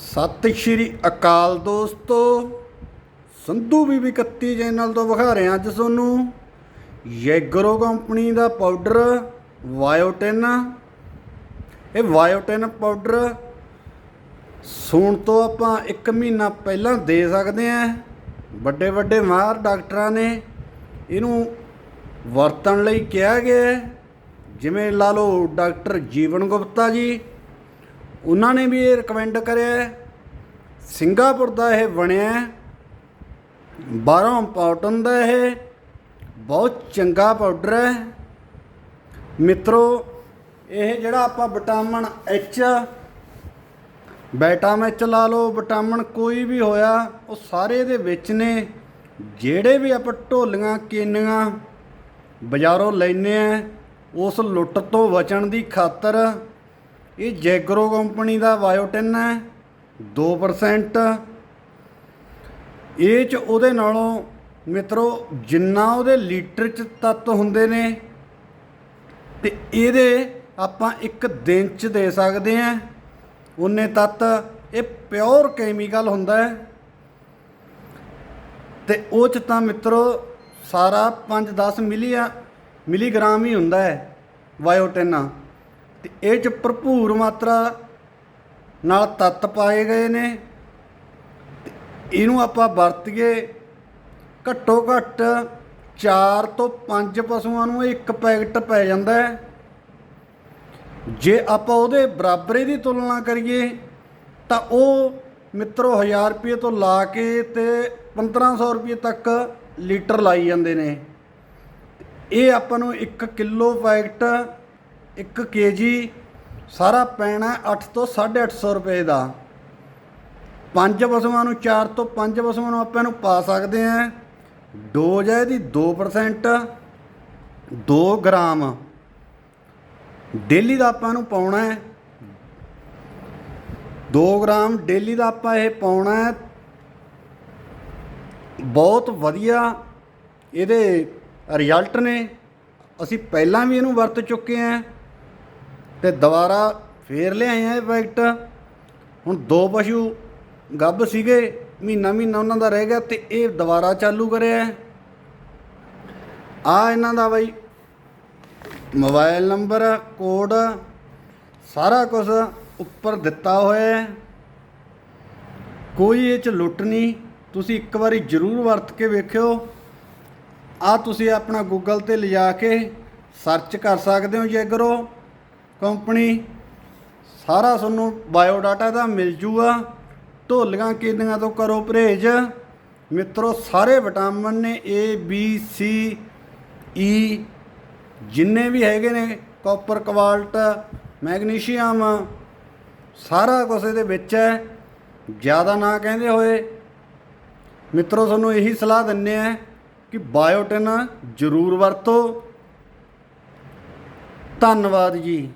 ਸਤਿ ਸ਼੍ਰੀ ਅਕਾਲ ਦੋਸਤੋ। ਸੰਧੂ ਬੀਬੀ 31 ਚੈਨਲ ਤੋਂ ਵਿਖਾ ਰਹੇ ਹਾਂ ਅੱਜ ਤੁਹਾਨੂੰ। ਯੈਗਰੋ ਕੰਪਨੀ ਦਾ ਪਾਊਡਰ ਵਾਇਓਟਿਨ ਇਹ ਵਾਇਓਟਿਨ ਪਾਊਡਰ ਸੂਣ ਤੋਂ ਆਪਾਂ 1 ਮਹੀਨਾ ਪਹਿਲਾਂ ਦੇ ਸਕਦੇ ਹਾਂ। ਵੱਡੇ ਵੱਡੇ ਮਾਹਰ ਡਾਕਟਰਾਂ ਨੇ ਇਹਨੂੰ ਵਰਤਣ ਲਈ ਕਿਹਾ ਗਿਆ। ਹੈ। ਜਿਵੇਂ ਲਾ ਲਓ ਡਾਕਟਰ ਜੀਵਨ ਗੁਪਤਾ ਜੀ। ਉਹਨਾਂ ਨੇ ਵੀ ਇਹ ਰეკਮੈਂਡ ਕਰਿਆ ਸਿੰਗਾਪੁਰ ਦਾ ਇਹ ਬਣਿਆ ਹੈ। ਬਾਹਰੋਂ ਇੰਪੋਰਟਨ ਦਾ ਇਹ। ਬਹੁਤ ਚੰਗਾ ਪਾਊਡਰ ਹੈ। ਮਿੱਤਰੋ, ਇਹ ਜਿਹੜਾ ਆਪਾਂ ਵਿਟਾਮਿਨ ਐਚ ਵਿਟਾਮਿਨ ਐਚ ਲਾ ਲਓ ਵਿਟਾਮਿਨ ਕੋਈ ਵੀ ਹੋਇਆ, ਉਹ ਸਾਰੇ ਇਹਦੇ ਵਿੱਚ ਨੇ। ਜਿਹੜੇ ਵੀ ਆਪਾਂ ਢੋਲੀਆਂ, ਕੇਨੀਆਂ ਬਾਜ਼ਾਰੋਂ ਲੈਨੇ ਆ ਉਸ ਲੁੱਟ ਤੋਂ ਬਚਣ ਦੀ ਖਾਤਰ ਇਹ ਜੈਗਰੋ ਕੰਪਨੀ ਦਾ ਬਾਇਓਟਿਨ ਹੈ 2% ਇਹ ਚ ਉਹਦੇ ਨਾਲੋਂ ਮਿੱਤਰੋ ਜਿੰਨਾ ਉਹਦੇ ਲੀਟਰ ਚ ਤੱਤ ਹੁੰਦੇ ਨੇ, ਤੇ ਇਹਦੇ ਆਪਾਂ ਇੱਕ ਦਿਨ ਚ ਦੇ ਸਕਦੇ ਆ ਉਹਨੇ ਤੱਤ, ਇਹ ਪਿਓਰ ਕੈਮੀਕਲ ਹੁੰਦਾ ਹੈ। ਤੇ ਉਹ ਚ ਤਾਂ ਮਿੱਤਰੋ ਸਾਰਾ 5-10 ਮਿਲੀਆ ਮਿਲੀਗ੍ਰਾਮ ਹੀ ਹੁੰਦਾ ਹੈ ਬਾਇਓਟਿਨ ਤੇ ਇਹ ਚ ਭਰਪੂਰ ਮਾਤਰਾ ਨਾਲ ਤੱਤ ਪਾਏ ਗਏ ਨੇ। ਇਹਨੂੰ ਆਪਾਂ ਵਰਤੀਏ ਘੱਟੋ ਘੱਟ 4 ਤੋਂ 5 ਪਸ਼ੂਆਂ ਨੂੰ ਇੱਕ ਪੈਕਟ ਪੈ ਜਾਂਦਾ ਹੈ। ਜੇ ਆਪਾਂ ਉਹਦੇ ਬਰਾਬਰੇ ਦੀ ਤੁਲਨਾ ਕਰੀਏ, ਤਾਂ ਉਹ ਮਿੱਤਰੋ 1000 ਰੁਪਏ ਤੋਂ ਲਾ ਕੇ ਤੇ 1500 ਰੁਪਏ ਤੱਕ ਲੀਟਰ ਲਾਈ ਜਾਂਦੇ ਨੇ। ਇਹ ਆਪਾਂ ਨੂੰ 1 ਕਿਲੋ ਪੈਕਟ 1 ਕੇਜੀ ਸਾਰਾ ਪੈਣਾ 8 ਤੋਂ 850 ਰੁਪਏ ਦਾ। ਪੰਜ ਪਸ਼ੂਆਂ ਨੂੰ 4 ਤੋਂ 5 ਪਸ਼ੂਆਂ ਨੂੰ ਆਪਾਂ ਨੂੰ ਪਾ ਸਕਦੇ ਆ ਡੋਜ਼ ਹੈ ਇਹਦੀ 2% 2 ਗ੍ਰਾਮ। ਡੇਲੀ ਦਾ ਆਪਾਂ ਨੂੰ ਪਾਉਣਾ ਹੈ। 2 ਗ੍ਰਾਮ ਡੇਲੀ ਦਾ ਆਪਾਂ ਇਹ ਪਾਉਣਾ ਹੈ। ਬਹੁਤ ਵਧੀਆ ਇਹਦੇ ਰਿਜ਼ਲਟ ਨੇ। ਅਸੀਂ ਪਹਿਲਾਂ ਵੀ ਇਹਨੂੰ ਵਰਤ ਚੁੱਕੇ ਆਂ ਤੇ ਦੁਬਾਰਾ ਫੇਰ ਲਿਆਏ ਆ ਇਹ ਪੈਕਟ ਹੁਣ ਦੋ ਪਸ਼ੂ ਗੱਭ ਸੀਗੇ, ਮਹੀਨਾ ਮਹੀਨਾ ਉਹਨਾਂ ਦਾ ਰਹਿ ਗਿਆ ਤੇ ਇਹ ਦੁਬਾਰਾ ਚਾਲੂ ਕਰਿਆ ਆ ਇਹਨਾਂ ਦਾ ਬਾਈ, ਮੋਬਾਈਲ ਨੰਬਰ, ਕੋਡ, ਸਾਰਾ ਕੁਝ ਉੱਪਰ ਦਿੱਤਾ ਹੋਇਆ ਹੈ। ਕੋਈ ਇਹ ਚ ਲੁੱਟ ਨਹੀਂ, ਤੁਸੀਂ ਇੱਕ ਵਾਰੀ ਜ਼ਰੂਰ ਵਰਤ ਕੇ ਵੇਖਿਓ। ਆ ਤੁਸੀਂ ਆਪਣਾ ਗੂਗਲ ਤੇ ਲਿਜਾ ਕੇ ਸਰਚ ਕਰ ਸਕਦੇ ਹੋ ਜੇ ਕਰੋ ਕੰਪਨੀ, ਸਾਰਾ ਤੁਹਾਨੂੰ ਬਾਇਓ ਡਾਟਾ ਦਾ ਮਿਲ ਜੂਗਾ। ਢੋਲੀਆਂ ਕਿੰਨੀਆਂ ਤੋਂ ਕਰੋ ਪਰਹੇਜ਼। ਮਿੱਤਰੋ, ਸਾਰੇ ਵਿਟਾਮਿਨ ਨੇ A, B, C E ਜਿੰਨੇ ਵੀ ਹੈਗੇ ਨੇ, ਕਾਪਰ, ਕਵਾਲਟ, ਮੈਗਨੀਸ਼ੀਅਮ, ਸਾਰਾ ਕੁਝ ਇਹਦੇ ਵਿੱਚ ਹੈ। ਜ਼ਿਆਦਾ ਨਾ ਕਹਿੰਦੇ ਹੋਏ। ਮਿੱਤਰੋ, ਤੁਹਾਨੂੰ ਇਹੀ ਸਲਾਹ ਦਿੰਨੇ ਆ ਕਿ ਬਾਇਓਟਿਨ ਜ਼ਰੂਰ ਵਰਤੋ। ਧੰਨਵਾਦ ਜੀ।